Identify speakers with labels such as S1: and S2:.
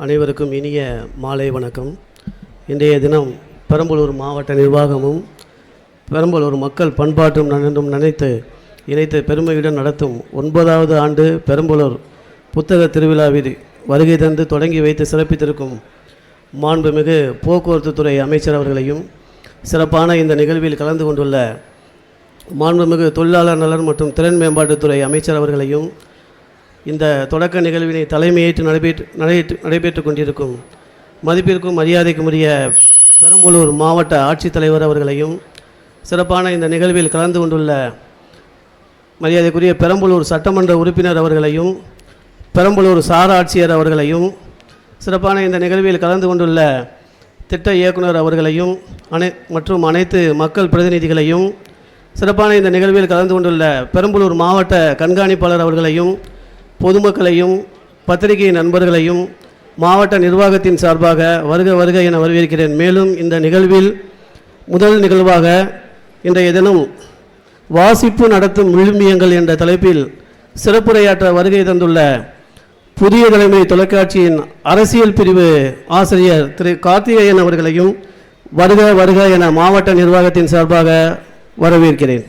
S1: அனைவருக்கும் இனிய மாலை வணக்கம். இன்றைய தினம் பெரம்பலூர் மாவட்ட நிர்வாகமும் பெரம்பலூர் மக்கள் பண்பாட்டும் நன்றும் நினைத்து இணைத்து பெருமையுடன் நடத்தும் ஒன்பதாவது ஆண்டு பெரம்பலூர் புத்தக திருவிழாவில் வருகை தந்து தொடங்கி வைத்து சிறப்பித்திருக்கும் மாண்புமிகு போக்குவரத்து துறை அமைச்சர் அவர்களையும் சிறப்பான இந்த நிகழ்வில் கலந்து கொண்டுள்ள மாண்புமிகு தொழிலாளர் நலன் மற்றும் திறன் மேம்பாட்டுத்துறை அமைச்சர் அவர்களையும் இந்த தொடக்க நிகழ்வினை தலைமையேற்று நடைபெற்று நடைபெற்று நடைபெற்று கொண்டிருக்கும் மதிப்பிற்கும் மரியாதைக்கும் உரிய பெரம்பலூர் மாவட்ட ஆட்சித்தலைவர் அவர்களையும் சிறப்பான இந்த நிகழ்வில் கலந்து கொண்டுள்ள மரியாதைக்குரிய பெரம்பலூர் சட்டமன்ற உறுப்பினர் அவர்களையும் பெரம்பலூர் சார் ஆட்சியர் அவர்களையும் சிறப்பான இந்த நிகழ்வில் கலந்து கொண்டுள்ள திட்ட இயக்குனர் அவர்களையும் அனை மற்றும் அனைத்து மக்கள் பிரதிநிதிகளையும் சிறப்பான இந்த நிகழ்வில் கலந்து கொண்டுள்ள பெரம்பலூர் மாவட்ட கண்காணிப்பாளர் அவர்களையும் பொதுமக்களையும் பத்திரிகை நண்பர்களையும் மாவட்ட நிர்வாகத்தின் சார்பாக வருக வருக என வரவேற்கிறேன். மேலும் இந்த நிகழ்வில் முதல் நிகழ்வாக இன்றைய தினம் வாசிப்பு நடத்தும் விழுமியங்கள் என்ற தலைப்பில் சிறப்புரையாற்ற வருகை தந்துள்ள புதிய தலைமை தொலைக்காட்சியின் அரசியல் பிரிவு ஆசிரியர் திரு கார்த்திகேயன் அவர்களையும் வருக வருக என மாவட்ட நிர்வாகத்தின் சார்பாக வரவேற்கிறேன்.